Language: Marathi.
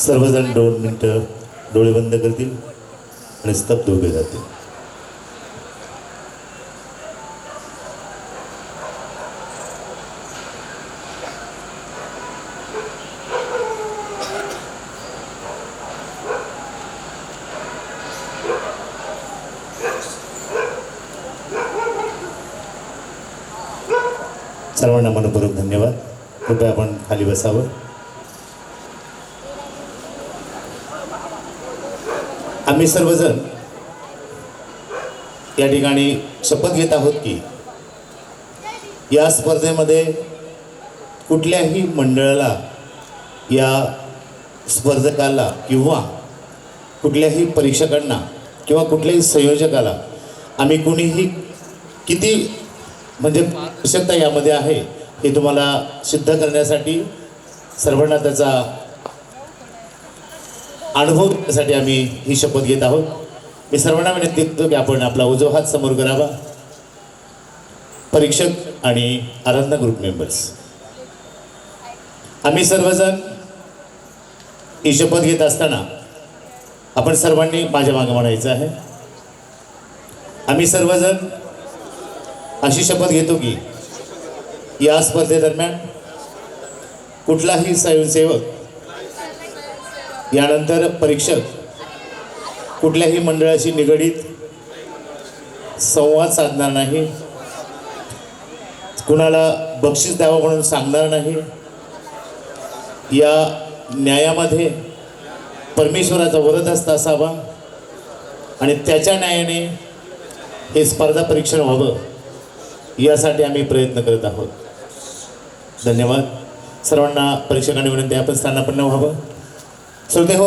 सर्वजण दोन मिनटं डोळे बंद करतील आणि स्तब्ध उभे राहतील. सर्वांना मनपूर्वक धन्यवाद. कृपया आपण खाली बसावं. आम्ही सर्वजण या ठिकाणी शपथ घेत आहोत की या स्पर्धेमध्ये कुठल्याही मंडळाला या स्पर्धकाला किंवा कुठल्याही परीक्षकांना किंवा कुठल्याही संयोजकाला आम्ही कुणीही किती म्हणजे आवश्यकता यामध्ये आहे हे तुम्हाला सिद्ध करण्यासाठी सर्वांना त्याचा अनुभव देण्यासाठी आम्ही ही शपथ घेत आहोत. मी सर्वांना विनंती करतो की आपण आपला उजवा हात समोर करावा. परीक्षक आणि आराधना ग्रुप मेंबर्स आम्ही सर्वजण ही शपथ घेत असताना आपण सर्वांनी माझ्या मागे म्हणायचं आहे. आम्ही सर्वजण अशी शपथ घेतो की या स्पर्धेदरम्यान कुठलाही स्वयंसेवक यानंतर परीक्षक कुठल्याही मंडळाशी निगडीत संवाद साधणार नाही. कुणाला बक्षीस द्यावं म्हणून सांगणार नाही. या न्यायामध्ये परमेश्वराचा वरदहस्त असावा आणि त्याच्या न्यायाने हे स्पर्धा परीक्षण व्हावं यासाठी आम्ही प्रयत्न करत आहोत. धन्यवाद. सर्वांना परीक्षकांनी विनंती आपण स्थानापन्न व्हावं. श्रोते हो